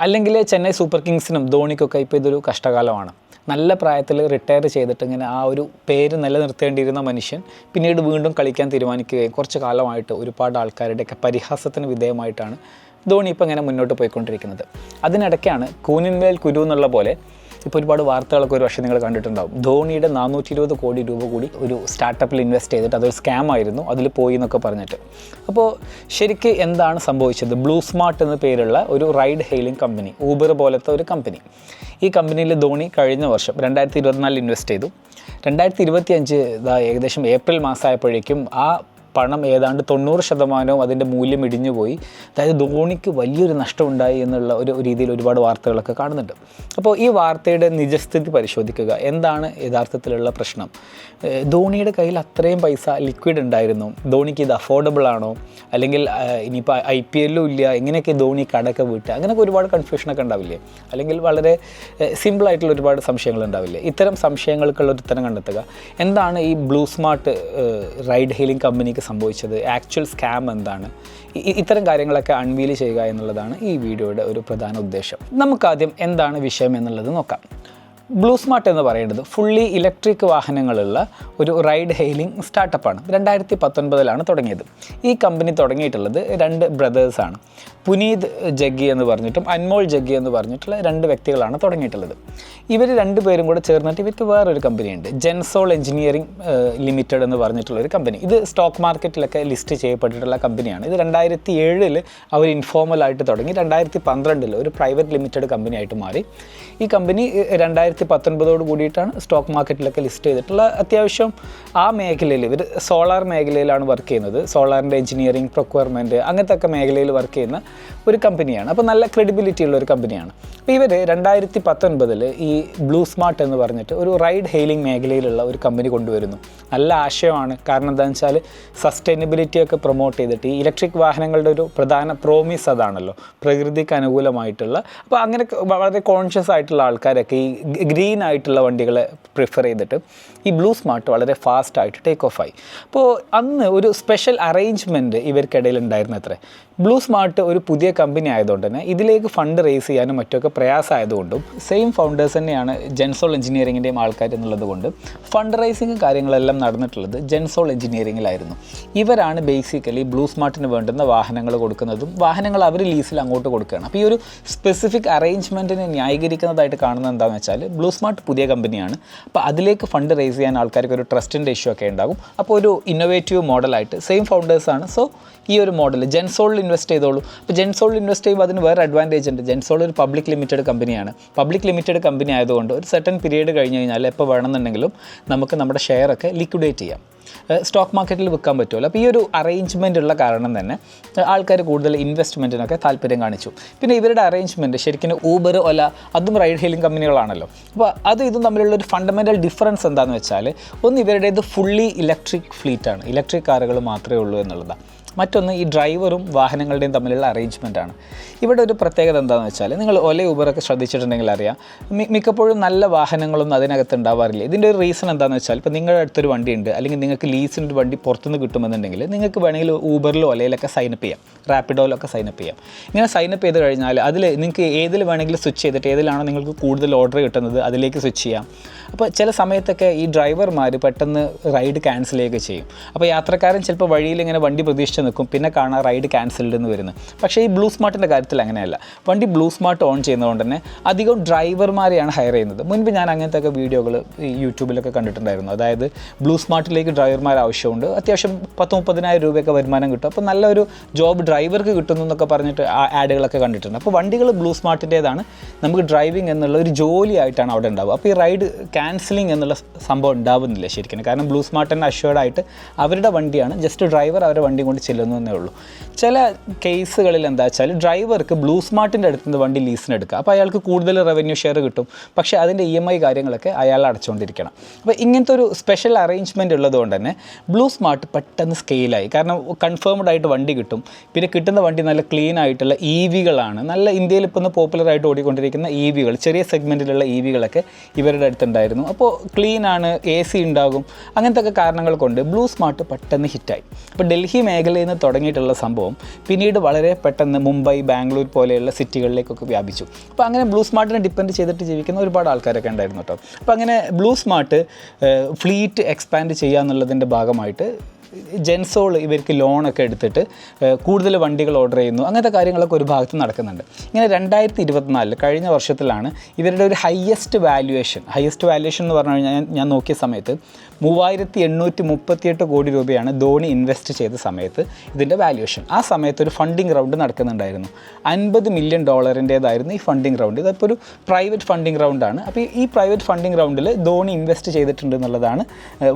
അല്ലെങ്കിൽ ചെന്നൈ സൂപ്പർ കിങ്സിനും ധോണിക്കൊക്കെ ഇപ്പോൾ ഇതൊരു കഷ്ടകാലമാണ്. നല്ല പ്രായത്തിൽ റിട്ടയർ ചെയ്തിട്ട് ഇങ്ങനെ ആ ഒരു പേര് നിലനിർത്തേണ്ടിയിരുന്ന മനുഷ്യൻ പിന്നീട് വീണ്ടും കളിക്കാൻ തീരുമാനിക്കുകയും കുറച്ച് കാലമായിട്ട് ഒരുപാട് ആൾക്കാരുടെയൊക്കെ പരിഹാസത്തിന് വിധേയമായിട്ടാണ് ധോണി ഇപ്പോൾ ഇങ്ങനെ മുന്നോട്ട് പോയിക്കൊണ്ടിരിക്കുന്നത്. അതിനിടയ്ക്കാണ് കൂനിന്മേൽ കുരു എന്നുള്ള പോലെ ഇപ്പോൾ ഒരുപാട് വാർത്തകളൊക്കെ ഒരു പക്ഷേ നിങ്ങൾ കണ്ടിട്ടുണ്ടാവും. ധോണിയുടെ നാനൂറ്റി ഇരുപത് കോടി രൂപ കൂടി ഒരു സ്റ്റാർട്ടപ്പിൽ ഇൻവെസ്റ്റ് ചെയ്തിട്ട് അതൊരു സ്കാം ആയിരുന്നു. അതിൽ പോയി എന്നൊക്കെ പറഞ്ഞിട്ട്. അപ്പോൾ ശരിക്ക് എന്താണ് സംഭവിച്ചത്? ബ്ലൂ സ്മാർട്ട് എന്ന പേരുള്ള ഒരു റൈഡ് ഹെയിലിംഗ് കമ്പനി ഊബർ പോലത്തെ ഒരു കമ്പനി ഈ കമ്പനിയിൽ ധോണി കഴിഞ്ഞ വർഷം രണ്ടായിരത്തി ഇരുപത്തിനാലിൽ ഇൻവെസ്റ്റ് ചെയ്തു. രണ്ടായിരത്തി ഇരുപത്തി അഞ്ച് ഏകദേശം ഏപ്രിൽ മാസമായപ്പോഴേക്കും ആ പണം ഏതാണ്ട് തൊണ്ണൂറ് ശതമാനവും അതിന്റെ മൂല്യം ഇടിഞ്ഞു പോയി. അതായത് ധോണിക്ക് വലിയൊരു നഷ്ടമുണ്ടായി എന്നുള്ള ഒരു രീതിയിൽ ഒരുപാട് വാർത്തകളൊക്കെ കാണുന്നുണ്ട്. അപ്പോൾ ഈ വാർത്തയുടെ നിജസ്ഥിതി പരിശോധിക്കുക. എന്താണ് യഥാർത്ഥത്തിലുള്ള പ്രശ്നം? ധോണിയുടെ കയ്യിൽ അത്രയും പൈസ ലിക്വിഡ് ഉണ്ടായിരുന്നു. ധോണിക്ക് ഇത് അഫോർഡബിൾ ആണോ? അല്ലെങ്കിൽ ഇനിയിപ്പോൾ ഐ പി എല്ലും ഇല്ല. എങ്ങനെയൊക്കെ ധോണി കടക്കെ വീട്ടുക അങ്ങനെയൊക്കെ ഒരുപാട് കൺഫ്യൂഷനൊക്കെ ഉണ്ടാവില്ലേ? അല്ലെങ്കിൽ വളരെ സിമ്പിളായിട്ടുള്ള ഒരുപാട് സംശയങ്ങൾ ഉണ്ടാവില്ലേ? ഇത്തരം സംശയങ്ങൾക്കുള്ള ഒരു ഉത്തരം കണ്ടെത്തുക. എന്താണ് ഈ ബ്ലൂ സ്മാർട്ട് റൈഡ് ഹെയിലിംഗ് കമ്പനിക്ക് സംഭവിച്ചത്? ആക്ച്വൽ സ്കാം എന്താണ്? ഇത്തരം കാര്യങ്ങളൊക്കെ അൺവീൽ ചെയ്യുക എന്നുള്ളതാണ് ഈ വീഡിയോയുടെ ഒരു പ്രധാന ഉദ്ദേശം. നമുക്കാദ്യം എന്താണ് വിഷയം എന്നുള്ളത് നോക്കാം. ബ്ലൂ സ്മാർട്ട് എന്ന് പറയുന്നത് ഫുള്ളി ഇലക്ട്രിക് വാഹനങ്ങളുള്ള ഒരു റൈഡ് ഹെയിലിംഗ് സ്റ്റാർട്ടപ്പാണ് രണ്ടായിരത്തി പത്തൊൻപതിലാണ് തുടങ്ങിയത്. ഈ കമ്പനി തുടങ്ങിയിട്ടുള്ളത് രണ്ട് ബ്രദേഴ്സാണ് പുനീത് ജഗ്ഗി എന്ന് പറഞ്ഞിട്ടും അൻമോൾ ജഗ്ഗി എന്ന് പറഞ്ഞിട്ടുള്ള രണ്ട് വ്യക്തികളാണ് തുടങ്ങിയിട്ടുള്ളത്. ഇവർ രണ്ട് പേരും കൂടെ ചേർന്നിട്ട് ഇവർക്ക് വേറൊരു കമ്പനിയുണ്ട് ജെൻസോൾ എഞ്ചിനീയറിംഗ് ലിമിറ്റഡ് എന്ന് പറഞ്ഞിട്ടുള്ള ഒരു കമ്പനി ഇത് സ്റ്റോക്ക് മാർക്കറ്റിലൊക്കെ ലിസ്റ്റ് ചെയ്യപ്പെട്ടിട്ടുള്ള കമ്പനിയാണ് ഇത് രണ്ടായിരത്തി ഏഴിൽ അവർ ഇൻഫോർമലായിട്ട് തുടങ്ങി. രണ്ടായിരത്തി പന്ത്രണ്ടിൽ ഒരു പ്രൈവറ്റ് ലിമിറ്റഡ് കമ്പനിയായിട്ട് മാറി. ഈ കമ്പനി രണ്ടായിരത്തി പത്തൊൻപതോട് കൂടിയിട്ടാണ് സ്റ്റോക്ക് മാർക്കറ്റിലൊക്കെ ലിസ്റ്റ് ചെയ്തിട്ടുള്ള അത്യാവശ്യം ആ മേഖലയിൽ ഇവർ സോളാർ മേഖലയിലാണ് വർക്ക് ചെയ്യുന്നത്. സോളാറിന്റെ എഞ്ചിനീയറിംഗ് പ്രൊക്വയർമെന്റ് അങ്ങനത്തെ ഒക്കെ മേഖലയിൽ വർക്ക് ചെയ്യുന്ന ഒരു കമ്പനിയാണ്. അപ്പോൾ നല്ല ക്രെഡിബിലിറ്റി ഉള്ള ഒരു കമ്പനിയാണ്. അപ്പോൾ ഇവർ രണ്ടായിരത്തി പത്തൊൻപതിൽ ഈ ബ്ലൂ സ്മാർട്ട് എന്ന് പറഞ്ഞിട്ട് ഒരു റൈഡ് ഹെയിലിംഗ് മേഖലയിലുള്ള ഒരു കമ്പനി കൊണ്ടുവരുന്നു. നല്ല ആശയമാണ്. കാരണം എന്താണെന്ന് വെച്ചാൽ സസ്റ്റൈനബിലിറ്റി ഒക്കെ പ്രൊമോട്ട് ചെയ്തിട്ട് ഈ ഇലക്ട്രിക് വാഹനങ്ങളുടെ ഒരു പ്രധാന പ്രോമിസ് അതാണല്ലോ. പ്രകൃതിക്ക് അനുകൂലമായിട്ടുള്ള. അപ്പോൾ അങ്ങനെ വളരെ കോൺഷ്യസ് ആയിട്ടുള്ള ആൾക്കാരൊക്കെ ഈ ഗ്രീൻ ആയിട്ടുള്ള വണ്ടികളെ പ്രിഫർ ചെയ്തിട്ട് ഈ ബ്ലൂ സ്മാർട്ട് വളരെ ഫാസ്റ്റ് ആയിട്ട് ടേക്ക് ഓഫ് ആയി. അപ്പോൾ അന്ന് ഒരു സ്പെഷ്യൽ അറേഞ്ച്മെന്റ് ഇവർക്കിടയിൽ ഉണ്ടായിരുന്നു അത്രേ ബ്ലൂ സ്മാർട്ട് ഒരു പുതിയ കമ്പനി ആയതുകൊണ്ട് തന്നെ ഇതിലേക്ക് ഫണ്ട് റേസ് ചെയ്യാനും മറ്റൊക്കെ പ്രയാസമായതുകൊണ്ടും സെയിം ഫൗണ്ടേഴ്സ് തന്നെയാണ് ജെൻസോൾ എഞ്ചിനീയറിങ്ങിന്റെയും ആൾക്കാർ എന്നുള്ളത് കൊണ്ട് ഫണ്ട് റൈസിങ് കാര്യങ്ങളെല്ലാം നടന്നിട്ടുള്ളത് ജെൻസോൾ എഞ്ചിനീയറിങ്ങിലായിരുന്നു ഇവരാണ് ബേസിക്കലി ബ്ലൂ സ്മാർട്ടിന് വേണ്ടുന്ന വാഹനങ്ങൾ കൊടുക്കുന്നതും വാഹനങ്ങൾ അവർ ലീസിൽ അങ്ങോട്ട് കൊടുക്കുകയാണ്. അപ്പോൾ ഈ ഒരു സ്പെസിഫിക് അറേഞ്ച്മെന്റിനെ ന്യായീകരിക്കുന്നതായിട്ട് കാണുന്നത് എന്താണെന്ന് വെച്ചാൽ ബ്ലൂ സ്മാർട്ട് പുതിയ കമ്പനിയാണ് അപ്പോൾ അതിലേക്ക് ഫണ്ട് റേസ് ചെയ്യാൻ ആൾക്കാർക്ക് ഒരു ട്രസ്റ്റിന്റെ ഇഷ്യൂ ഒക്കെ ഉണ്ടാകും. അപ്പോൾ ഒരു ഇന്നോവേറ്റീവ് മോഡലായിട്ട് സെയിം ഫൗണ്ടേഴ്സാണ് സോ ഈ ഒരു മോഡൽ ജെൻസോളിൽ ഇൻവെസ്റ്റ് ചെയ്തോളൂ. അപ്പോൾ ജെൻസോൾ ഇൻവെസ്റ്റ് ചെയ്യുമ്പോൾ അതിന് വേറെ അഡ്വാന്റേജ് ഉണ്ട്. ജെൻസോൾ ഒരു പബ്ലിക് ലിമിറ്റഡ് കമ്പനിയാണ് പബ്ലിക് ലിമിറ്റഡ് കമ്പനി ആയതുകൊണ്ട് ഒരു സെർട്ടൻ പീരീഡ് കഴിഞ്ഞ് കഴിഞ്ഞാൽ എപ്പോൾ വേണമെന്നുണ്ടെങ്കിലും നമുക്ക് നമ്മുടെ ഷെയറൊക്കെ ലിക്വിഡേറ്റ് ചെയ്യാം. സ്റ്റോക്ക് മാർക്കറ്റിൽ വിൽക്കാൻ പറ്റുമല്ലോ. അപ്പോൾ ഈ ഒരു അറേഞ്ച്മെന്റ് ഉള്ള കാരണം തന്നെ ആൾക്കാർ കൂടുതൽ ഇൻവെസ്റ്റ്മെന്റിനൊക്കെ താല്പര്യം കാണിച്ചു. പിന്നെ ഇവരുടെ അറേഞ്ച്മെന്റ് ശരിക്കും ഊബർ ഒല അതും റൈഡ് ഹെയിലിംഗ് കമ്പനികളാണല്ലോ അപ്പോൾ അത് ഇതും തമ്മിലുള്ള ഒരു ഫണ്ടമെന്റൽ ഡിഫറൻസ് എന്താണെന്ന് വെച്ചാൽ ഒന്ന് ഇവരുടേത് ഫുള്ളി ഇലക്ട്രിക് ഫ്ലീറ്റാണ് ഇലക്ട്രിക് കാറുകൾ മാത്രമേ ഉള്ളൂ എന്നുള്ളതാണ് മറ്റൊന്ന് ഈ ഡ്രൈവറും വാഹനങ്ങളുടെയും തമ്മിലുള്ള അറേഞ്ച്മെന്റ് ആണ്. ഇവിടെ ഒരു പ്രത്യേകത എന്താണെന്ന് വെച്ചാൽ നിങ്ങൾ ഒല ഊബറൊക്കെ ശ്രദ്ധിച്ചിട്ടുണ്ടെങ്കിൽ അറിയാം. മിക്കപ്പോഴും നല്ല വാഹനങ്ങളൊന്നും അതിനകത്ത് ഉണ്ടാവാറില്ല. ഇതിന്റെ ഒരു റീസൺ എന്താണെന്ന് വെച്ചാൽ ഇപ്പോൾ നിങ്ങളുടെ അടുത്തൊരു വണ്ടി ഉണ്ട് അല്ലെങ്കിൽ നിങ്ങൾക്ക് ലീസിന്റെ ഒരു വണ്ടി പുറത്തുനിന്ന് കിട്ടുമെന്നുണ്ടെങ്കിൽ നിങ്ങൾക്ക് വേണമെങ്കിൽ ഊബറിലോ ഒലയിലൊക്കെ സൈനപ്പ് ചെയ്യാം. റാപ്പിഡോയിലൊക്കെ സൈനപ്പ് ചെയ്യാം. ഇങ്ങനെ സൈനപ്പ് ചെയ്ത് കഴിഞ്ഞാൽ അതിൽ നിങ്ങൾക്ക് ഏതിൽ വേണമെങ്കിലും സ്വിച്ച് ചെയ്തിട്ട് ഏതിലാണോ നിങ്ങൾക്ക് കൂടുതൽ ഓർഡർ കിട്ടുന്നത് അതിലേക്ക് സ്വിച്ച് ചെയ്യാം. അപ്പോൾ ചില സമയത്തൊക്കെ ഈ ഡ്രൈവർമാർ പെട്ടെന്ന് റൈഡ് ക്യാൻസൽ ചെയ്യുകയൊക്കെ ചെയ്യും. അപ്പോൾ യാത്രക്കാരൻ ചിലപ്പോൾ വഴിയിൽ ഇങ്ങനെ വണ്ടി പ്രതീക്ഷിച്ച് നിൽക്കും. പിന്നെ കാണാൻ റൈഡ് ക്യാൻസൽഡ് എന്ന് വരുന്നു. പക്ഷേ ഈ ബ്ലൂ സ്മാർട്ടിന്റെ കാര്യത്തിൽ അങ്ങനെയല്ല. വണ്ടി ബ്ലൂ സ്മാർട്ട് ഓൺ ചെയ്യുന്നതുകൊണ്ട് തന്നെ അധികം ഡ്രൈവർമാരെയാണ് ഹയർ ചെയ്യുന്നത്. മുൻപ് ഞാൻ അങ്ങനത്തെ ഒക്കെ വീഡിയോകൾ യൂട്യൂബിലൊക്കെ കണ്ടിട്ടുണ്ടായിരുന്നു. അതായത് ബ്ലൂ സ്മാർട്ടിലേക്ക് ഡ്രൈവർമാർ ആവശ്യമുണ്ട്. അത്യാവശ്യം പത്ത് മുപ്പതിനായിരം രൂപയൊക്കെ വരുമാനം കിട്ടും. അപ്പോൾ നല്ലൊരു ജോബ് ഡ്രൈവർക്ക് കിട്ടുന്നു എന്നൊക്കെ പറഞ്ഞിട്ട് ആ ആഡുകളൊക്കെ കണ്ടിട്ടുണ്ട്. അപ്പോൾ വണ്ടികൾ ബ്ലൂ സ്മാർട്ടിന്റേതാണ് നമുക്ക് ഡ്രൈവിംഗ് എന്നുള്ള ഒരു ജോലിയായിട്ടാണ് അവിടെ ഉണ്ടാവുക. അപ്പോൾ ഈ റൈഡ് ക്യാൻസലിംഗ് എന്നുള്ള സംഭവം ഉണ്ടാവുന്നില്ല ശരിക്കും. കാരണം ബ്ലൂ സ്മാർട്ടിന്റെ അഷ്വേർഡായിട്ട് അവരുടെ വണ്ടിയാണ്. ജസ്റ്റ് ഡ്രൈവർ അവരുടെ വണ്ടി കൊണ്ട് ചെല്ലുന്നു ഉള്ളൂ. ചില കേസുകളിൽ എന്താ വെച്ചാൽ ഡ്രൈവർക്ക് ബ്ലൂ സ്മാർട്ടിന്റെ അടുത്ത് നിന്ന് വണ്ടി ലീസിന് എടുക്കുക അപ്പോൾ അയാൾക്ക് കൂടുതൽ റവന്യൂ ഷെയർ കിട്ടും. പക്ഷേ അതിന്റെ ഇ എം ഐ കാര്യങ്ങളൊക്കെ അയാൾ അടച്ചുകൊണ്ടിരിക്കണം അപ്പോൾ ഇങ്ങനത്തെ ഒരു സ്പെഷ്യൽ അറേഞ്ച്മെന്റ് ഉള്ളതുകൊണ്ട് തന്നെ ബ്ലൂ സ്മാർട്ട് പെട്ടെന്ന് സ്കെയിലായി കാരണം കൺഫേംഡ് ആയിട്ട് വണ്ടി കിട്ടും. പിന്നെ കിട്ടുന്ന വണ്ടി നല്ല ക്ലീൻ ആയിട്ടുള്ള ഇ വികളാണ് നല്ല ഇന്ത്യയിൽ ഇപ്പോൾ ഒന്ന് പോപ്പുലർ ആയിട്ട് ഓടിക്കൊണ്ടിരിക്കുന്ന ഇ വികൾ ചെറിയ സെഗ്മെന്റിലുള്ള ഇ വികളൊക്കെ ഇവരുടെ അടുത്തുണ്ടായിരുന്നു അപ്പോൾ ക്ലീൻ ആണ് എ സി ഉണ്ടാകും. അങ്ങനത്തെ ഒക്കെ കാരണങ്ങൾ കൊണ്ട് ബ്ലൂ സ്മാർട്ട് പെട്ടെന്ന് ഹിറ്റായി അപ്പോൾ ഡൽഹി മേഖലയിൽ നിന്ന് തുടങ്ങിയിട്ടുള്ള സംഭവം പിന്നീട് വളരെ പെട്ടെന്ന് മുംബൈ ബാംഗ്ലൂർ പോലെയുള്ള സിറ്റികളിലേക്കൊക്കെ വ്യാപിച്ചു. അപ്പോൾ അങ്ങനെ ബ്ലൂ സ്മാർട്ടിനെ ഡിപ്പെൻഡ് ചെയ്തിട്ട് ജീവിക്കുന്ന ഒരുപാട് ആൾക്കാരൊക്കെ ഉണ്ടായിരുന്നു കേട്ടോ. അപ്പോൾ അങ്ങനെ ബ്ലൂ സ്മാർട്ട് ഫ്ലീറ്റ് എക്സ്പാൻഡ് ചെയ്യുക എന്നുള്ളതിന്റെ ഭാഗമായിട്ട് ജെൻസോൾ ഇവർക്ക് ലോണൊക്കെ എടുത്തിട്ട് കൂടുതൽ വണ്ടികൾ ഓർഡർ ചെയ്യുന്നു. അങ്ങനത്തെ കാര്യങ്ങളൊക്കെ ഒരു ഭാഗത്ത് നടക്കുന്നുണ്ട്. ഇങ്ങനെ രണ്ടായിരത്തി ഇരുപത്തിനാലിൽ കഴിഞ്ഞ വർഷത്തിലാണ് ഇവരുടെ ഒരു ഹയസ്റ്റ് വാല്യുവേഷൻ ഹയസ്റ്റ് വാല്യുവേഷൻ എന്ന് പറഞ്ഞു കഴിഞ്ഞാൽ ഞാൻ നോക്കിയ സമയത്ത് മൂവായിരത്തി എണ്ണൂറ്റി മുപ്പത്തിയെട്ട് കോടി രൂപയാണ് ധോണി ഇൻവെസ്റ്റ് ചെയ്ത സമയത്ത് ഇതിന്റെ വാല്യുവേഷൻ ആ സമയത്ത് ഒരു ഫണ്ടിങ് റൗണ്ട് നടക്കുന്നുണ്ടായിരുന്നു. അൻപത് മില്യൺ ഡോളറിന്റേതായിരുന്നു ഈ ഫണ്ടിങ് റൗണ്ട് ഇതിപ്പോൾ ഒരു പ്രൈവറ്റ് ഫണ്ടിങ് റൗണ്ടാണ് അപ്പോൾ ഈ പ്രൈവറ്റ് ഫണ്ടിങ് റൗണ്ടിൽ ധോണി ഇൻവെസ്റ്റ് ചെയ്തിട്ടുണ്ട് എന്നുള്ളതാണ്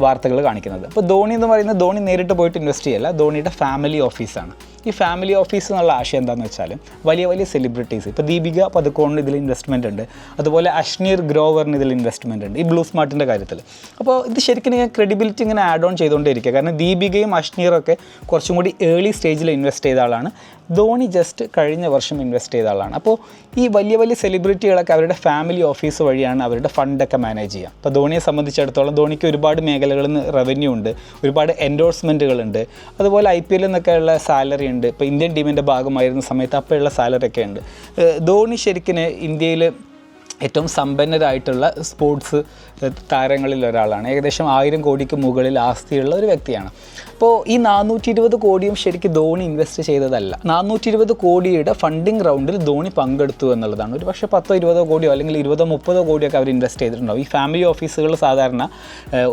വാർത്തകൾ കാണിക്കുന്നത്. അപ്പോൾ ധോണി എന്ന് പറയുന്നത് ധോണി നേരിട്ട് പോയിട്ട് ഇൻവെസ്റ്റ് ചെയ്യല്ല ധോണിയുടെ ഫാമിലി ഓഫീസാണ് ഈ ഫാമിലി ഓഫീസ് എന്നുള്ള ആശയം എന്താണെന്ന് വെച്ചാൽ വലിയ വലിയ സെലിബ്രിറ്റീസ് ഇപ്പോൾ ദീപിക പതുക്കോണിന് ഇതിൽ ഇൻവെസ്റ്റ്മെന്റ് ഉണ്ട്. അതുപോലെ അഷ്നീർ ഗ്രോവറിന് ഇതിൽ ഇൻവെസ്റ്റ്മെന്റ് ഉണ്ട്. ഈ ബ്ലൂ സ്മാർട്ടിന്റെ കാര്യത്തിൽ. അപ്പോൾ ഇത് ശരിക്കും ഞാൻ ക്രെഡിബിലിറ്റി ഇങ്ങനെ ആഡ് ഓൺ ചെയ്തുകൊണ്ടിരിക്കുക കാരണം ദീപികയും അഷ്നീറൊക്കെ കുറച്ചും കൂടി ഏർലി സ്റ്റേജിൽ ഇൻവെസ്റ്റ് ചെയ്ത ആളാണ്. ധോണി ജസ്റ്റ് കഴിഞ്ഞ വർഷം ഇൻവെസ്റ്റ് ചെയ്ത ആളാണ്. അപ്പോൾ ഈ വലിയ വലിയ സെലിബ്രിറ്റികളൊക്കെ അവരുടെ ഫാമിലി ഓഫീസ് വഴിയാണ് അവരുടെ ഫണ്ടൊക്കെ മാനേജ് ചെയ്യുക. അപ്പോൾ ധോണിയെ സംബന്ധിച്ചിടത്തോളം ധോണിക്ക് ഒരുപാട് മേഖലകളിൽ നിന്ന് റവന്യൂ ഉണ്ട് ഒരുപാട് എൻഡോഴ്സ്മെന്റുകളുണ്ട് അതുപോലെ ഐ പി എല്ലിൽ നിന്നൊക്കെയുള്ള സാലറി ഉണ്ട്. ഇപ്പോൾ ഇന്ത്യൻ ടീമിന്റെ ഭാഗമായിരുന്ന സമയത്ത് അപ്പോഴുള്ള സാലറി ഒക്കെ ഉണ്ട്. ധോണി ശരിക്കും ഇന്ത്യയിൽ ഏറ്റവും സമ്പന്നരായിട്ടുള്ള സ്പോർട്സ് താരങ്ങളിൽ ഒരാളാണ് ഏകദേശം ആയിരം കോടിക്ക് മുകളിൽ ആസ്തിയുള്ള ഒരു വ്യക്തിയാണ്. അപ്പോൾ ഈ നാനൂറ്റി ഇരുപത് കോടിയും ശരിക്കും ധോണി ഇൻവെസ്റ്റ് ചെയ്തതല്ല. നാനൂറ്റി ഇരുപത് കോടിയുടെ ഫണ്ടിങ് റൗണ്ടിൽ ധോണി പങ്കെടുത്തു എന്നുള്ളതാണ്. ഒരു പക്ഷേ പത്തോ ഇരുപതോ കോടിയോ അല്ലെങ്കിൽ ഇരുപതോ മുപ്പതോ കോടിയൊക്കെ അവർ ഇൻവെസ്റ്റ് ചെയ്തിട്ടുണ്ടാവും. ഈ ഫാമിലി ഓഫീസുകൾ സാധാരണ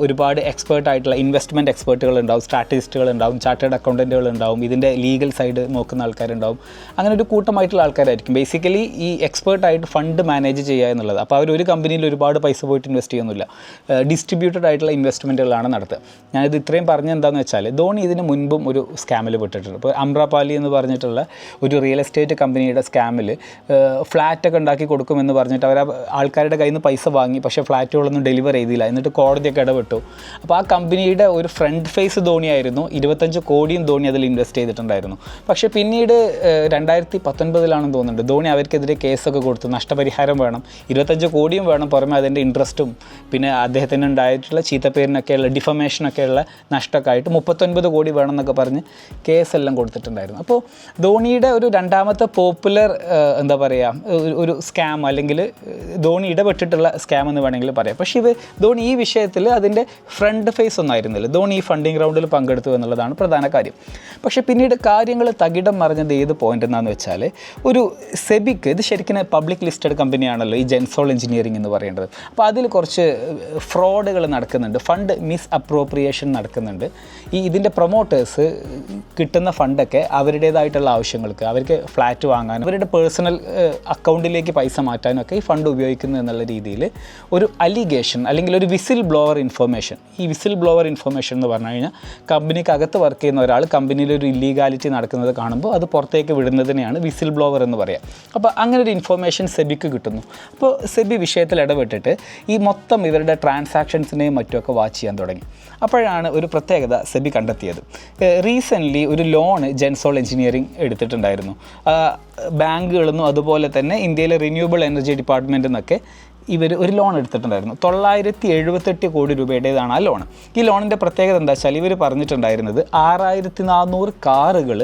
ഒരുപാട് എക്സ്പേർട്ട് ആയിട്ടുള്ള ഇൻവെസ്റ്റ്മെന്റ് എക്സ്പേർട്ടുകൾ ഉണ്ടാവും. സ്ട്രാറ്റജിസ്റ്റുകൾ ഉണ്ടാവും. ചാർട്ടേഡ് അക്കൗണ്ടന്റുകൾ ഉണ്ടാവും. ഇതിന്റെ ലീഗൽ സൈഡ് നോക്കുന്ന ആൾക്കാരുണ്ടാവും. അങ്ങനെ ഒരു കൂട്ടമായിട്ടുള്ള ആൾക്കാരായിരിക്കും. ബേസിക്കലി ഈ എക്സ്പേർട്ടായിട്ട് ഫണ്ട് മാനേജ് ചെയ്യുക എന്നുള്ളത്. അപ്പോൾ അവർ ഒരു കമ്പനിയിൽ ഒരുപാട് പൈസ പോയിട്ട് ഇൻവെസ്റ്റ് ചെയ്യുന്നില്ല. ഡിസ്ട്രിബ്യൂട്ടഡ് ആയിട്ടുള്ള ഇൻവെസ്റ്റ്മെന്റുകളാണ് നടത്തുക. ഞാനിത് ഇത്രയും പറഞ്ഞ എന്താണെന്ന് വെച്ചാൽ ധോണി ഇതിന് മുൻപും ഒരു സ്കാമിൽ പെട്ടിട്ടുണ്ട്. ഇപ്പോൾ അമ്രപാലി എന്ന് പറഞ്ഞിട്ടുള്ള ഒരു റിയൽ എസ്റ്റേറ്റ് കമ്പനിയുടെ സ്കാമിൽ ഫ്ലാറ്റൊക്കെ ഉണ്ടാക്കി കൊടുക്കുമെന്ന് പറഞ്ഞിട്ട് അവർ ആൾക്കാരുടെ കയ്യിൽ നിന്ന് പൈസ വാങ്ങി പക്ഷേ ഫ്ലാറ്റുകളൊന്നും ഡെലിവർ ചെയ്തില്ല. എന്നിട്ട് കോടതിയൊക്കെ ഇടപെട്ടു. അപ്പോൾ ആ കമ്പനിയുടെ ഒരു ഫ്രണ്ട് ഫേസ് ധോണിയായിരുന്നു ഇരുപത്തഞ്ച് കോടിയും ധോണി അതിൽ ഇൻവെസ്റ്റ് ചെയ്തിട്ടുണ്ടായിരുന്നു. പക്ഷേ പിന്നീട് രണ്ടായിരത്തി പത്തൊൻപതിലാണെന്ന് തോന്നുന്നുണ്ട്. ധോണി അവർക്കെതിരെ കേസൊക്കെ കൊടുത്തു. നഷ്ടപരിഹാരം വേണം. ഇരുപത്തഞ്ച് കോടിയും വേണം. പുറമെ അതിന്റെ ഇൻട്രസ്റ്റും പിന്നെ അദ്ദേഹത്തിന് ഉണ്ടായിട്ടുള്ള ചീത്തപ്പേരിനൊക്കെയുള്ള ഡിഫമേഷനൊക്കെയുള്ള നഷ്ടമൊക്കെ ആയിട്ട് മുപ്പത്തൊൻപത് കോടി വേണം എന്നൊക്കെ പറഞ്ഞ് കേസെല്ലാം കൊടുത്തിട്ടുണ്ടായിരുന്നു. അപ്പോൾ ധോണിയുടെ ഒരു രണ്ടാമത്തെ പോപ്പുലർ എന്താ പറയുക ഒരു- സ്കാം അല്ലെങ്കിൽ ധോണി ഇടപെട്ടിട്ടുള്ള സ്കാം എന്ന് വേണമെങ്കിൽ പറയാം. പക്ഷേ ഇത് ധോണി ഈ വിഷയത്തിൽ അതിന്റെ ഫ്രണ്ട് ഫേസ് ഒന്നായിരുന്നില്ല ധോണി ഈ ഫണ്ടിങ് റൗണ്ടിൽ പങ്കെടുത്തു എന്നുള്ളതാണ് പ്രധാന കാര്യം. പക്ഷേ പിന്നീട് കാര്യങ്ങൾ തകിടം മറിഞ്ഞത് ഏത് പോയിന്റ് എന്നാന്ന് വെച്ചാൽ ഒരു സെബിക്ക് ഇത് ശരിക്കും പബ്ലിക് ലിസ്റ്റഡ് കമ്പനിയാണല്ലോ ഈ ജെൻസോൾ എഞ്ചിനീയറിംഗ് എന്ന് പറയേണ്ടത്. അപ്പോൾ അതിൽ കുറച്ച് ഫ്രോഡുകൾ നടക്കുന്നുണ്ട്. ഫണ്ട് മിസ് അപ്രോപ്രിയേഷൻ നടക്കുന്നുണ്ട്. ഈ ഇതിന്റെ പ്രൊമോട്ടേഴ്സ് കിട്ടുന്ന ഫണ്ടൊക്കെ അവരുടേതായിട്ടുള്ള ആവശ്യങ്ങൾക്ക് അവർക്ക് ഫ്ലാറ്റ് വാങ്ങാനും അവരുടെ പേഴ്സണൽ അക്കൗണ്ടിലേക്ക് പൈസ മാറ്റാനും ഒക്കെ ഈ ഫണ്ട് ഉപയോഗിക്കുന്നു എന്നുള്ള രീതിയിൽ ഒരു അലിഗേഷൻ അല്ലെങ്കിൽ ഒരു വിസിൽ ബ്ലോവർ ഇൻഫർമേഷൻ ഈ വിസിൽ ബ്ലോവർ ഇൻഫർമേഷൻ എന്ന് പറഞ്ഞു കഴിഞ്ഞാൽ കമ്പനിക്ക് അകത്ത് വർക്ക് ചെയ്യുന്ന ഒരാൾ കമ്പനിയിൽ ഒരു ഇല്ലീഗാലിറ്റി നടക്കുന്നത് കാണുമ്പോൾ അത് പുറത്തേക്ക് വിടുന്നതിനെയാണ് വിസിൽ ബ്ലോവർ എന്ന് പറയുക അപ്പോൾ അങ്ങനെ ഒരു ഇൻഫർമേഷൻ സെബിക്ക് കിട്ടുന്നു. അപ്പോൾ സെബി വിഷയത്തിൽ ഇടപെട്ടിട്ട് ഈ മൊത്തം ഇവരുടെ ട്രാൻസാക്ഷൻസിനെയും മറ്റുമൊക്കെ വാച്ച് ചെയ്യാൻ തുടങ്ങി. അപ്പോഴാണ് ഒരു പ്രത്യേകത സെബി കണ്ടെത്തിയത്. റീസെന്റ്ലി ഒരു ലോണ് ജെൻസോൾ എഞ്ചിനീയറിംഗ് എടുത്തിട്ടുണ്ടായിരുന്നു. ബാങ്കുകളെന്നും അതുപോലെ തന്നെ ഇന്ത്യയിലെ റിന്യൂവബിൾ എനർജി ഡിപ്പാർട്ട്മെന്റിൽ നിന്നൊക്കെ ഇവർ ഒരു ലോൺ എടുത്തിട്ടുണ്ടായിരുന്നു. തൊള്ളായിരത്തി എഴുപത്തെട്ട് കോടി രൂപയുടേതാണ് ആ ലോൺ ഈ ലോണിന്റെ പ്രത്യേകത എന്താ വെച്ചാൽ ഇവർ പറഞ്ഞിട്ടുണ്ടായിരുന്നത് ആറായിരത്തി നാനൂറ് കാറുകൾ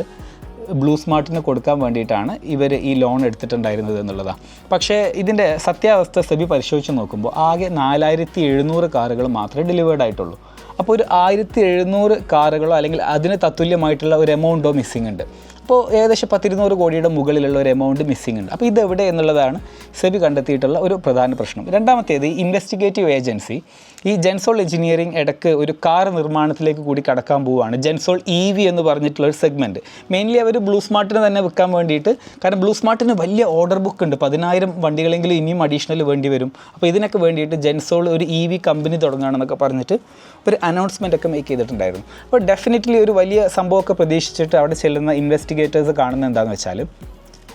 ബ്ലൂ സ്മാർട്ടിന് കൊടുക്കാൻ വേണ്ടിയിട്ടാണ് ഇവർ ഈ ലോൺ എടുത്തിട്ടുണ്ടായിരുന്നത് എന്നുള്ളതാണ് പക്ഷേ ഇതിന്റെ സത്യാവസ്ഥ സെബി പരിശോധിച്ച് നോക്കുമ്പോൾ ആകെ നാലായിരത്തി എഴുന്നൂറ് കാറുകൾ മാത്രമേ ഡെലിവേർഡ് ആയിട്ടുള്ളൂ. അപ്പോൾ ഒരു ആയിരത്തി എഴുന്നൂറ് കാറുകളോ അല്ലെങ്കിൽ അതിന് തത്തുല്യമായിട്ടുള്ള ഒരു എമൗണ്ടോ മിസ്സിംഗ് ഉണ്ട്. അപ്പോൾ ഏകദേശം പത്തിരുന്നൂറ് കോടിയുടെ മുകളിലുള്ള ഒരു എമൗണ്ട് മിസ്സിംഗ് ഉണ്ട്. അപ്പോൾ ഇതെവിടെ എന്നുള്ളതാണ് സെബി കണ്ടെത്തിയിട്ടുള്ള ഒരു പ്രധാന പ്രശ്നം. രണ്ടാമത്തേത് ഇൻവെസ്റ്റിഗേറ്റീവ് ഏജൻസി ഈ ജെൻസോൾ എഞ്ചിനീയറിംഗ് ഇടയ്ക്ക് ഒരു കാർ നിർമ്മാണത്തിലേക്ക് കൂടി കടക്കാൻ പോവുകയാണ്. ജെൻസോൾ ഇ വി എന്ന് പറഞ്ഞിട്ടുള്ള ഒരു സെഗ്മെന്റ് മെയിൻലി അവർ ബ്ലൂ സ്മാർട്ടിന് തന്നെ വിൽക്കാൻ വേണ്ടിയിട്ട് കാരണം ബ്ലൂ സ്മാർട്ടിന് വലിയ ഓർഡർ ബുക്ക് ഉണ്ട്. പതിനായിരം വണ്ടികളെങ്കിലും ഇനിയും അഡീഷണൽ വേണ്ടി വരും. അപ്പോൾ ഇതിനൊക്കെ വേണ്ടിയിട്ട് ജെൻസോൾ ഒരു ഇ വി കമ്പനി തുടങ്ങുകയാണെന്നൊക്കെ പറഞ്ഞിട്ട് ഒരു അനൗൺസ്മെന്റ് ഒക്കെ മേക്ക് ചെയ്തിട്ടുണ്ടായിരുന്നു. അപ്പോൾ ഡെഫിനറ്റ്ലി ഒരു വലിയ സംഭവമൊക്കെ പ്രതീക്ഷിച്ചിട്ട് അവിടെ ചെല്ലുന്ന ഇൻവെസ്റ്റിഗേറ്റേഴ്സ് കാണുന്നത് എന്താണെന്ന് വെച്ചാൽ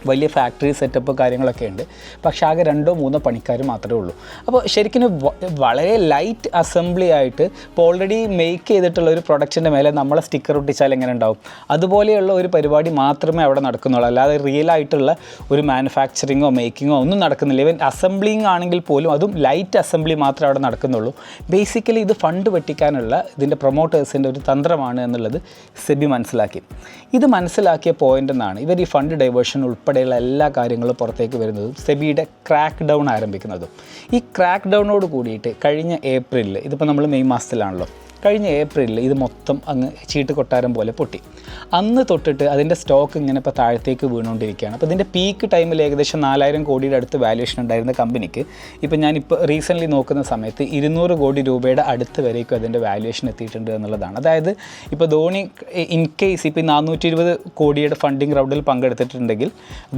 വലിയ ഫാക്ടറി സെറ്റപ്പ് കാര്യങ്ങളൊക്കെ ഉണ്ട്. പക്ഷെ ആകെ രണ്ടോ മൂന്നോ പണിക്കാർ മാത്രമേ ഉള്ളൂ. അപ്പോൾ ശരിക്കും വളരെ ലൈറ്റ് അസംബ്ലി ആയിട്ട് ഇപ്പോൾ ഓൾറെഡി മേക്ക് ചെയ്തിട്ടുള്ള ഒരു പ്രൊഡക്റ്റിന്റെ മേലെ നമ്മളെ സ്റ്റിക്കർ ഒട്ടിച്ചാൽ എങ്ങനെ ഉണ്ടാവും? അതുപോലെയുള്ള ഒരു പരിപാടി മാത്രമേ അവിടെ നടക്കുന്നുള്ളൂ. അല്ലാതെ റിയൽ ആയിട്ടുള്ള ഒരു മാനുഫാക്ചറിങ്ങോ മേക്കിങ്ങോ ഒന്നും നടക്കുന്നില്ല. ഈവൻ അസംബ്ലിങ് ആണെങ്കിൽ പോലും അതും ലൈറ്റ് അസംബ്ലി മാത്രമേ അവിടെ നടക്കുന്നുള്ളൂ. ബേസിക്കലി ഇത് ഫണ്ട് വെട്ടിക്കാനുള്ള ഇതിന്റെ പ്രൊമോട്ടേഴ്സിന്റെ ഒരു തന്ത്രമാണ് എന്നുള്ളത് സെബി മനസ്സിലാക്കി. ഇത് മനസ്സിലാക്കിയ പോയിന്റ് എന്നാണ് ഇവർ ഈ ഫണ്ട് ഡൈവേർഷൻ ഉൾപ്പെടെയുള്ള എല്ലാ കാര്യങ്ങളും പുറത്തേക്ക് വരുന്നതും സെബിയുടെ ക്രാക്ക് ഡൗൺ ആരംഭിക്കുന്നതും. ഈ ക്രാക്ക് ഡൗണോട് കൂടിയിട്ട് കഴിഞ്ഞ ഏപ്രിലിൽ ഇതിപ്പോൾ നമ്മൾ മെയ് മാസത്തിലാണല്ലോ കഴിഞ്ഞ ഏപ്രിലിൽ ഇത് മൊത്തം അങ്ങ് ചീട്ട് കൊട്ടാരം പോലെ പൊട്ടി. അന്ന് തൊട്ടിട്ട് അതിന്റെ സ്റ്റോക്ക് ഇങ്ങനെ ഇപ്പോൾ താഴത്തേക്ക് വീണുകൊണ്ടിരിക്കുകയാണ്. അപ്പോൾ ഇതിന്റെ പീക്ക് ടൈമിൽ ഏകദേശം നാലായിരം കോടിയുടെ അടുത്ത് വാല്യുവേഷൻ ഉണ്ടായിരുന്ന കമ്പനിക്ക് ഇപ്പോൾ ഞാനിപ്പോൾ റീസെന്റ്ലി നോക്കുന്ന സമയത്ത് ഇരുന്നൂറ് കോടി രൂപയുടെ അടുത്ത് വരേക്കും അതിന്റെ വാല്യുവേഷൻ എത്തിയിട്ടുണ്ട് എന്നുള്ളതാണ്. അതായത് ഇപ്പോൾ ധോണി ഇൻ കേസ് ഇപ്പോൾ നാനൂറ്റി ഇരുപത് കോടിയുടെ ഫണ്ടിങ് റൗണ്ടിൽ പങ്കെടുത്തിട്ടുണ്ടെങ്കിൽ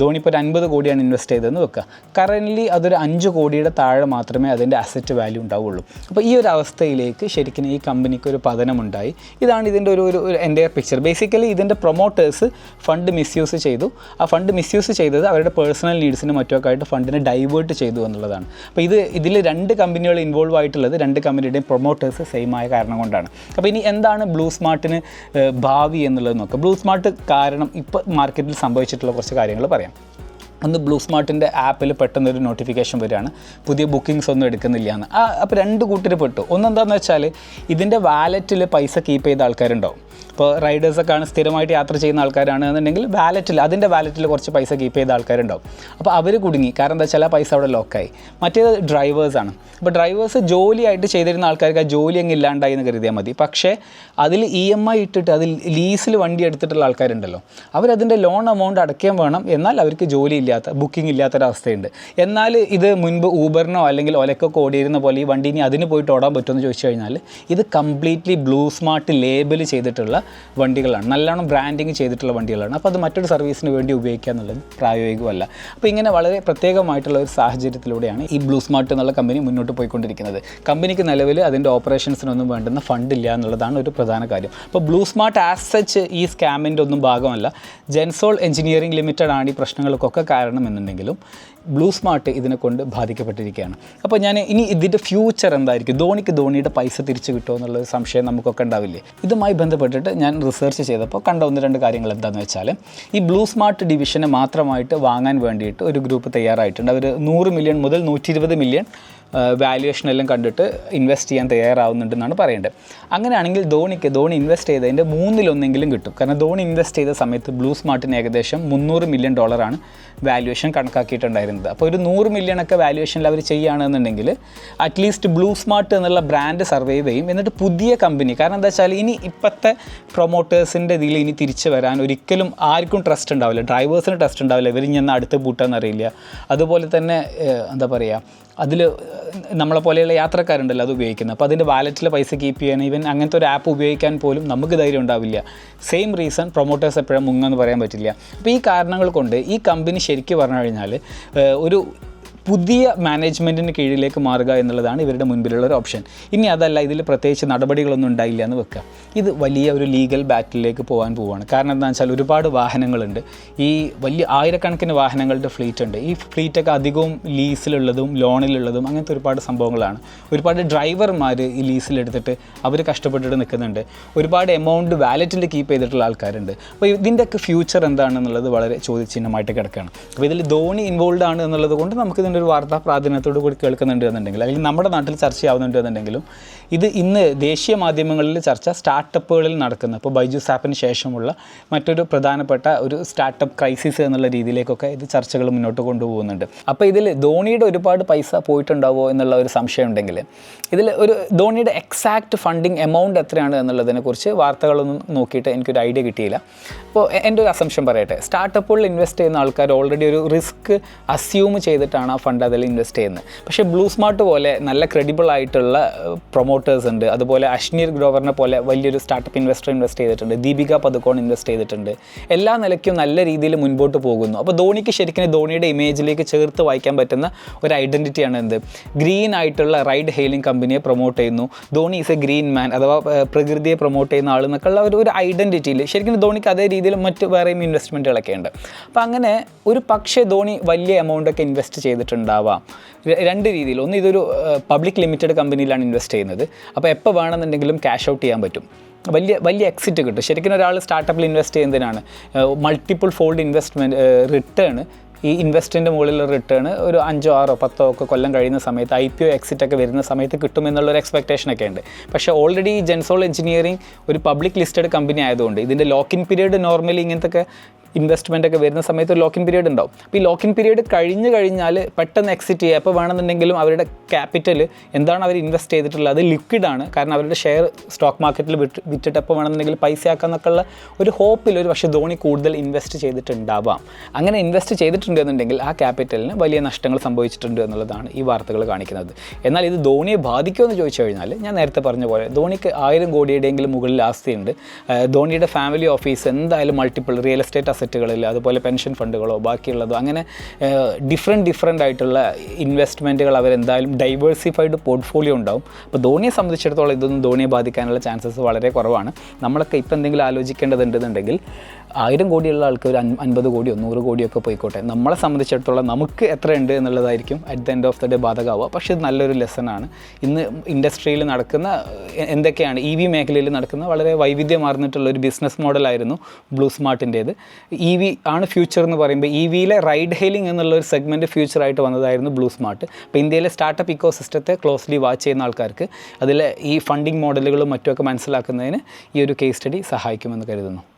ധോണി ഇപ്പോൾ ഒരു അൻപത് കോടിയാണ് ഇൻവെസ്റ്റ് ചെയ്തതെന്ന് വെക്കുക. കറന്റ്ലി അതൊരു അഞ്ച് കോടിയുടെ താഴെ മാത്രമേ അതിന്റെ അസറ്റ് വാല്യൂ ഉണ്ടാവുള്ളൂ. അപ്പോൾ ഈ ഒരു അവസ്ഥയിലേക്ക് ശരിക്കും ഈ കമ്പനിക്ക് ഒരു പതനമുണ്ടായി. ഇതാണ് ഇതിന്റെ ഒരു ഒരു എന്റെ പിക്ചർ ബേസിക്കലി ഇതിന്റെ പ്രൊമോട്ടേഴ്സ് ഫണ്ട് മിസ്യൂസ് ചെയ്തു. ആ ഫണ്ട് മിസ്യൂസ് ചെയ്തത് അവരുടെ പേഴ്സണൽ നീഡ്സിന് മറ്റൊക്കെ ആയിട്ട് ഫണ്ടിനെ ഡൈവേർട്ട് ചെയ്തു എന്നുള്ളതാണ്. അപ്പോൾ ഇത് ഇതിൽ രണ്ട് കമ്പനികൾ ഇൻവോൾവ് ആയിട്ടുള്ളത് രണ്ട് കമ്പനിയുടെയും പ്രൊമോട്ടേഴ്സ് സെയിം ആയ കാരണം കൊണ്ടാണ്. അപ്പോൾ ഇനി എന്താണ് ബ്ലൂ സ്മാർട്ടിന് ഭാവി എന്നുള്ളത് നോക്കാം. ബ്ലൂ സ്മാർട്ട് കാരണം ഇപ്പോൾ മാർക്കറ്റിൽ സംഭവിച്ചിട്ടുള്ള കുറച്ച് കാര്യങ്ങൾ പറയാം. ഒന്ന് ബ്ലൂ സ്മാർട്ടിന്റെ ആപ്പിൽ പെട്ടെന്നൊരു നോട്ടിഫിക്കേഷൻ വരികയാണ്. പുതിയ ബുക്കിങ്സ് ഒന്നും എടുക്കുന്നില്ല എന്ന് ആ അപ്പോൾ രണ്ട് കൂട്ടർ പെട്ടു. ഒന്നെന്താണെന്ന് വെച്ചാൽ ഇതിന്റെ വാലറ്റിൽ പൈസ കീപ്പ് ചെയ്ത ആൾക്കാരുണ്ടാവും. ഇപ്പോൾ റൈഡേഴ്സൊക്കെ ആണ് സ്ഥിരമായിട്ട് യാത്ര ചെയ്യുന്ന ആൾക്കാരാണ് എന്നുണ്ടെങ്കിൽ വാലറ്റിൽ അതിന്റെ വാലറ്റിൽ കുറച്ച് പൈസ കീപ്പ് ചെയ്ത ആൾക്കാരുണ്ടാവും. അപ്പോൾ അവർ കുടുങ്ങി. കാരണം എന്താ വെച്ചാൽ ആ പൈസ അവിടെ ലോക്കായി മറ്റേത് ഡ്രൈവേഴ്സാണ് അപ്പോൾ ഡ്രൈവേഴ്സ് ജോലിയായിട്ട് ചെയ്തിരുന്ന ആൾക്കാർക്ക് ആ ജോലി അങ്ങ് ഇല്ലാണ്ടായി എന്ന് കരുതിയാൽ മതി. പക്ഷേ അതിൽ ഇ എം ഐ ഇട്ടിട്ട് അതിൽ ലീസിൽ വണ്ടി എടുത്തിട്ടുള്ള ആൾക്കാരുണ്ടല്ലോ. അവരതിന്റെ ലോൺ എമൗണ്ട് അടയ്ക്കാൻ വേണം. എന്നാൽ അവർക്ക് ജോലി ഇല്ലാത്ത ബുക്കിംഗ് ഇല്ലാത്തൊരവസ്ഥയുണ്ട്. എന്നാൽ ഇത് മുൻപ് ഊബറിനോ അല്ലെങ്കിൽ ഒലക്കൊക്കെ ഓടിയിരുന്ന പോലെ ഈ വണ്ടി ഇനി അതിന് പോയിട്ട് ഓടാൻ പറ്റുമെന്ന് ചോദിച്ചു കഴിഞ്ഞാൽ ഇത് കംപ്ലീറ്റ്ലി ബ്ലൂ സ്മാർട്ട് ലേബൽ ചെയ്തിട്ടുള്ള വണ്ടികളാണ്. നല്ലോണം ബ്രാൻഡിങ് ചെയ്തിട്ടുള്ള വണ്ടികളാണ്. അപ്പോൾ അത് മറ്റൊരു സർവീസിന് വേണ്ടി ഉപയോഗിക്കുക എന്നുള്ളത് പ്രായോഗികമല്ല. അപ്പോൾ ഇങ്ങനെ വളരെ പ്രത്യേകമായിട്ടുള്ള ഒരു സാഹചര്യത്തിലൂടെയാണ് ഈ ബ്ലൂ സ്മാർട്ട് എന്നുള്ള കമ്പനി മുന്നോട്ട് പോയിക്കൊണ്ടിരിക്കുന്നത്. കമ്പനിക്ക് നിലവിൽ അതിന്റെ ഓപ്പറേഷൻസിനൊന്നും വേണ്ടുന്ന ഫണ്ട് ഇല്ല എന്നുള്ളതാണ് ഒരു പ്രധാന കാര്യം. അപ്പോൾ ബ്ലൂ സ്മാർട്ട് ആസ് സച്ച് ഈ സ്കാമിന്റെ ഒന്നും ഭാഗമല്ല. ജെൻസോൾ എഞ്ചിനീയറിംഗ് ലിമിറ്റഡ് ആണ് ഈ പ്രശ്നങ്ങൾക്കൊക്കെ കാരണം എന്നുണ്ടെങ്കിലും ബ്ലൂ സ്മാർട്ട് ഇതിനെ കൊണ്ട് ബാധിക്കപ്പെട്ടിരിക്കുകയാണ്. അപ്പോൾ ഞാൻ ഇനി ഇതിന്റെ ഫ്യൂച്ചർ എന്തായിരിക്കും? ധോണിക്ക് ധോണിയുടെ പൈസ തിരിച്ചു കിട്ടുമോ എന്നുള്ളൊരു സംശയം നമുക്കൊക്കെ ഉണ്ടാവില്ലേ? ഇതുമായി ബന്ധപ്പെട്ടിട്ട് ഞാൻ റിസർച്ച് ചെയ്തപ്പോൾ കണ്ട ഒന്ന് രണ്ട് കാര്യങ്ങൾ എന്താണെന്ന് വെച്ചാൽ ഈ ബ്ലൂ സ്മാർട്ട് ഡിവിഷനെ മാത്രമായിട്ട് വാങ്ങാൻ വേണ്ടിയിട്ട് ഒരു ഗ്രൂപ്പ് തയ്യാറായിട്ടുണ്ട്. അവർ നൂറ് മില്യൺ മുതൽ നൂറ്റി മില്യൺ വാല്യുവേഷൻ എല്ലാം കണ്ടിട്ട് ഇൻവെസ്റ്റ് ചെയ്യാൻ തയ്യാറാവുന്നുണ്ടെന്നാണ് പറയേണ്ടത്. അങ്ങനെയാണെങ്കിൽ ധോണിക്ക് ധോണി ഇൻവെസ്റ്റ് ചെയ്തതിന്റെ മൂന്നിലൊന്നെങ്കിലും കിട്ടും. കാരണം ധോണി ഇൻവെസ്റ്റ് ചെയ്ത സമയത്ത് ബ്ലൂ സ്മാർട്ടിന് ഏകദേശം മുന്നൂറ് മില്യൺ ഡോളറാണ് വാല്യുവേഷൻ കണക്കാക്കിയിട്ടുണ്ടായിരുന്നത്. അപ്പോൾ ഒരു നൂറ് മില്യൺ ഒക്കെ വാല്യുവേഷനിൽ അവർ ചെയ്യുകയാണെന്നുണ്ടെങ്കിൽ അറ്റ്ലീസ്റ്റ് ബ്ലൂ സ്മാർട്ട് എന്നുള്ള ബ്രാൻഡ് സർവൈവ് ചെയ്യും. എന്നിട്ട് പുതിയ കമ്പനി കാരണം എന്താ വെച്ചാൽ ഇനി ഇപ്പോഴത്തെ പ്രൊമോട്ടേഴ്സിന്റെ ഇതിൽ ഇനി തിരിച്ചു വരാൻ ഒരിക്കലും ആർക്കും ട്രസ്റ്റ് ഉണ്ടാവില്ല. ഡ്രൈവേഴ്സിന് ട്രസ്റ്റ് ഉണ്ടാവില്ല. ഇവർ ഞാൻ അടുത്ത് പൂട്ടാന്നറിയില്ല അതുപോലെ തന്നെ എന്താ പറയുക അതിൽ നമ്മളെ പോലെയുള്ള യാത്രക്കാരുണ്ടല്ലോ അത് ഉപയോഗിക്കുന്നത്. അപ്പോൾ അതിന്റെ വാലറ്റിൽ പൈസ കീപ്പ് ചെയ്യാൻ ഈവൻ അങ്ങനത്തെ ഒരു ആപ്പ് ഉപയോഗിക്കാൻ പോലും നമുക്ക് ധൈര്യം ഉണ്ടാവില്ല. സെയിം റീസൺ പ്രൊമോട്ടേഴ്സ് എപ്പോഴും മുങ്ങെന്ന് പറയാൻ പറ്റില്ല. അപ്പോൾ ഈ കാരണങ്ങൾ കൊണ്ട് ഈ കമ്പനി ശരിക്കും പറഞ്ഞു കഴിഞ്ഞാൽ ഒരു പുതിയ മാനേജ്മെന്റിന് കീഴിലേക്ക് മാറുക എന്നുള്ളതാണ് ഇവരുടെ മുൻപിലുള്ള ഒരു ഓപ്ഷൻ ഇനി അതല്ല ഇതിൽ പ്രത്യേകിച്ച് നടപടികളൊന്നും ഉണ്ടായില്ല എന്ന് വെക്കുക. ഇത് വലിയ ഒരു ലീഗൽ ബാറ്റിലേക്ക് പോകാൻ പോവുകയാണ് കാരണം എന്താണെന്ന് വെച്ചാൽ ഒരുപാട് വാഹനങ്ങളുണ്ട്. ഈ വലിയ ആയിരക്കണക്കിന് വാഹനങ്ങളുടെ ഫ്ലീറ്റ് ഉണ്ട്. ഈ ഫ്ലീറ്റൊക്കെ അധികവും ലീസിലുള്ളതും ലോണിലുള്ളതും അങ്ങനത്തെ ഒരുപാട് സംഭവങ്ങളാണ്. ഒരുപാട് ഡ്രൈവർമാർ ഈ ലീസിലെടുത്തിട്ട് അവർ കഷ്ടപ്പെട്ടിട്ട് നിൽക്കുന്നുണ്ട്. ഒരുപാട് എമൗണ്ട് വാലറ്റിൽ കീപ്പ് ചെയ്തിട്ടുള്ള ആൾക്കാരുണ്ട്. അപ്പോൾ ഇതിന്റെയൊക്കെ ഫ്യൂച്ചർ എന്താണെന്നുള്ളത് വളരെ ചോദ്യചിഹ്നമായിട്ട് കിടക്കുകയാണ്. അപ്പോൾ ഇതിൽ ധോണി ഇൻവോൾവ് ആണ് എന്നുള്ളത് കൊണ്ട് നമുക്ക് ഒരു വാർത്താ പ്രാധാന്യത്തോടു കൂടി കേൾക്കുന്നുണ്ട് എന്നുണ്ടെങ്കിൽ അല്ലെങ്കിൽ നമ്മുടെ നാട്ടിൽ ചർച്ചയാവുന്നുണ്ട് എന്നുണ്ടെങ്കിലും ഇത് ഇന്ന് ദേശീയ മാധ്യമങ്ങളിൽ ചർച്ച സ്റ്റാർട്ടപ്പുകളിൽ നടക്കുന്ന. ഇപ്പോൾ ബൈജൂസ് ആപ്പിന് ശേഷമുള്ള മറ്റൊരു പ്രധാനപ്പെട്ട ഒരു സ്റ്റാർട്ടപ്പ് ക്രൈസിസ് എന്നുള്ള രീതിയിലേക്കൊക്കെ ഇത് ചർച്ചകൾ മുന്നോട്ട് കൊണ്ടുപോകുന്നുണ്ട്. അപ്പോൾ ഇതിൽ ധോണിയുടെ ഒരുപാട് പൈസ പോയിട്ടുണ്ടാവുമോ എന്നുള്ള ഒരു സംശയം ഉണ്ടെങ്കിൽ ഇതിൽ ഒരു ധോണിയുടെ എക്സാക്റ്റ് ഫണ്ടിങ് എമൗണ്ട് എത്രയാണ് എന്നുള്ളതിനെക്കുറിച്ച് വാർത്തകളൊന്നും നോക്കിയിട്ട് എനിക്കൊരു ഐഡിയ കിട്ടിയില്ല. അപ്പോൾ എന്റെ ഒരു അസംഷൻ പറയട്ടെ സ്റ്റാർട്ടപ്പുകളിൽ ഇൻവെസ്റ്റ് ചെയ്യുന്ന ആൾക്കാർ ഓൾറെഡി ഒരു റിസ്ക് അസ്യൂം ചെയ്തിട്ടാണ് ആ ഫണ്ട് അതിൽ ഇൻവെസ്റ്റ് ചെയ്യുന്നത്. പക്ഷേ ബ്ലൂ സ്മാർട്ട് പോലെ നല്ല ക്രെഡിബിൾ ആയിട്ടുള്ള പ്രൊമോട്ടേഴ്സ് ഉണ്ട്. അതുപോലെ അഷ്നീർ ഗ്രോവറിനെ പോലെ വലിയൊരു സ്റ്റാർട്ടപ്പ് ഇൻവെസ്റ്റർ ഇൻവെസ്റ്റ് ചെയ്തിട്ടുണ്ട്. ദീപിക പതുക്കോൺ ഇൻവെസ്റ്റ് ചെയ്തിട്ടുണ്ട്. എല്ലാ നിലയ്ക്കും നല്ല രീതിയിൽ മുൻപോട്ട് പോകുന്നു. അപ്പോൾ ധോണിക്ക് ശരിക്കും ധോണിയുടെ ഇമേജിലേക്ക് ചേർത്ത് വായിക്കാൻ പറ്റുന്ന ഒരു ഐഡന്റിറ്റിയാണ് എന്ത്? ഗ്രീൻ ആയിട്ടുള്ള റൈഡ് ഹെയിലിംഗ് കമ്പനിയെ പ്രൊമോട്ട് ചെയ്യുന്നു. Dhoni is a green man അഥവാ പ്രകൃതിയെ പ്രൊമോട്ട് ചെയ്യുന്ന ആൾ എന്നൊക്കെയുള്ള ഒരു ഒരു ഐഡന്റിറ്റിയിൽ ശരിക്കും ധോണിക്ക് അതേ രീതിയിൽ മറ്റ് വേറെയും ഇൻവെസ്റ്റ്മെന്റുകളൊക്കെ ഉണ്ട്. അപ്പോൾ അങ്ങനെ ഒരു പക്ഷേ ധോണി വലിയ എമൗണ്ടൊക്കെ ഇൻവെസ്റ്റ് ചെയ്തിട്ടുണ്ടാവാം ഉണ്ടാവാം രണ്ട് രീതിയിൽ. ഒന്ന് ഇതൊരു പബ്ലിക് ലിമിറ്റഡ് കമ്പനിയിലാണ് ഇൻവെസ്റ്റ് ചെയ്യുന്നത്. അപ്പോൾ എപ്പോൾ വേണമെന്നുണ്ടെങ്കിലും ക്യാഷ് ഔട്ട് ചെയ്യാൻ പറ്റും. വലിയ വലിയ എക്സിറ്റ് കിട്ടും. ശരിക്കും ഒരാൾ സ്റ്റാർട്ടപ്പിൽ ഇൻവെസ്റ്റ് ചെയ്യുന്നതിനാണ്. മൾട്ടിപ്പിൾ ഫോൾഡ് ഇൻവെസ്റ്റ്മെന്റ് റിട്ടേൺ ഈ ഇൻവെസ്റ്റിന്റെ മുകളിലുള്ള റിട്ടേൺ ഒരു അഞ്ചോ ആറോ പത്തോ ഒക്കെ കൊല്ലം കഴിയുന്ന സമയത്ത് ഐ പി ഒ എക്സിറ്റ് ഒക്കെ വരുന്ന സമയത്ത് കിട്ടുമെന്നുള്ളൊരു എക്സ്പെക്ടേഷനൊക്കെ ഉണ്ട്. പക്ഷേ ഓൾറെഡി ജെൻസോൾ എഞ്ചിനീയറിംഗ് ഒരു പബ്ലിക് ലിസ്റ്റഡ് കമ്പനി ആയതുകൊണ്ട് ഇതിന്റെ ലോക്കിൻ പീരീഡ് നോർമലി ഇങ്ങനത്തെ ഇൻവെസ്റ്റ്മെന്റ് ഒക്കെ വരുന്ന സമയത്ത് ഒരു ലോക്കിൻ പീരീഡ് ഉണ്ടാവും. അപ്പോൾ ഈ ലോക്കിൻ പീരീഡ് കഴിഞ്ഞ് കഴിഞ്ഞാൽ പെട്ടെന്ന് എക്സിറ്റ് ചെയ്യുക. എപ്പോൾ വേണമെന്നുണ്ടെങ്കിലും അവരുടെ ക്യാപിറ്റൽ എന്താണ് അവർ ഇൻവെസ്റ്റ് ചെയ്തിട്ടുള്ളത്? അത് ലിക്വിഡാണ് കാരണം അവരുടെ ഷെയർ സ്റ്റോക്ക് മാർക്കറ്റിൽ വിട്ട് വിറ്റിട്ട് എപ്പോൾ വേണമെന്നുണ്ടെങ്കിൽ പൈസ ആക്കാന്നൊക്കെയുള്ള ഒരു ഹോപ്പിൽ ഒരു പക്ഷേ ധോണി കൂടുതൽ ഇൻവെസ്റ്റ് ചെയ്തിട്ടുണ്ടാവാം. അങ്ങനെ ഇൻവെസ്റ്റ് ചെയ്തിട്ടുണ്ട് എന്നുണ്ടെങ്കിൽ ആ ക്യാപിറ്റലിന് വലിയ നഷ്ടങ്ങൾ സംഭവിച്ചിട്ടുണ്ട് എന്നുള്ളതാണ് ഈ വാർത്തകൾ കാണിക്കുന്നത്. എന്നാൽ ഇത് ധോണിയെ ബാധിക്കുമോ എന്ന് ചോദിച്ചു കഴിഞ്ഞാൽ ഞാൻ നേരത്തെ പറഞ്ഞ പോലെ ധോണിക്ക് ആയിരം കോടിയുടെയെങ്കിലും മുകളിൽ ആസ്തിയുണ്ട്. ധോണിയുടെ ഫാമിലി ഓഫീസ് എന്തായാലും മൾട്ടിപ്പിൾ റിയൽ എസ്റ്റേറ്റ് അസറ്റുകളിൽ അതുപോലെ പെൻഷൻ ഫണ്ടുകളോ ബാക്കിയുള്ളതോ. അങ്ങനെ ഡിഫറെന്റ് ഡിഫറെന്റ് ആയിട്ടുള്ള ഇൻവെസ്റ്റ്മെന്റുകൾ അവരെന്തായാലും ഡൈവേഴ്സിഫൈഡ് പോർട്ട്ഫോളിയോ ഉണ്ടാവും. അപ്പോൾ ധോണിയെ സംബന്ധിച്ചിടത്തോളം ഇതൊന്നും ധോണിയെ ബാധിക്കാനുള്ള ചാൻസസ് വളരെ കുറവാണ്. നമ്മളൊക്കെ ഇപ്പോൾ എന്തെങ്കിലും ആലോചിക്കേണ്ടതുണ്ടെന്നുണ്ടെങ്കിൽ ആയിരം കോടിയുള്ള ആൾക്ക് ഒരു അൻ- അൻപത് കോടിയോ നൂറ് കോടിയോ ഒക്കെ പോയിക്കോട്ടെ. നമ്മളെ സംബന്ധിച്ചിടത്തോളം നമുക്ക് എത്ര ഉണ്ട് എന്നുള്ളതായിരിക്കും at the end of the day ബാധകാവുക. പക്ഷേ ഇത് നല്ലൊരു ലെസണാണ് ഇന്ന് ഇൻഡസ്ട്രിയിൽ നടക്കുന്ന എന്തൊക്കെയാണ് ഇ വി മേഖലയിൽ നടക്കുന്ന വളരെ വൈവിധ്യമാർന്നിട്ടുള്ള ഒരു ബിസിനസ് മോഡലായിരുന്നു ബ്ലൂ സ്മാർട്ടിന്റേത് ഇ വി ആണ് ഫ്യൂച്ചർ എന്ന് പറയുമ്പോൾ ഇ വിയിലെ റൈഡ് ഹെയിലിംഗ് എന്നുള്ള ഒരു സെഗ്മെന്റ് ഫ്യൂച്ചറായിട്ട് വന്നതായിരുന്നു ബ്ലൂ സ്മാർട്ട് അപ്പോൾ ഇന്ത്യയിലെ സ്റ്റാർട്ടപ്പ് ഇക്കോ സിസ്റ്റത്തെ ക്ലോസ്ലി വാച്ച് ചെയ്യുന്ന ആൾക്കാർക്ക് അതിലെ ഈ ഫണ്ടിങ് മോഡലുകളും മറ്റുമൊക്കെ മനസ്സിലാക്കുന്നതിന് ഈ ഒരു കേസ് സ്റ്റഡി സഹായിക്കുമെന്ന് കരുതുന്നു.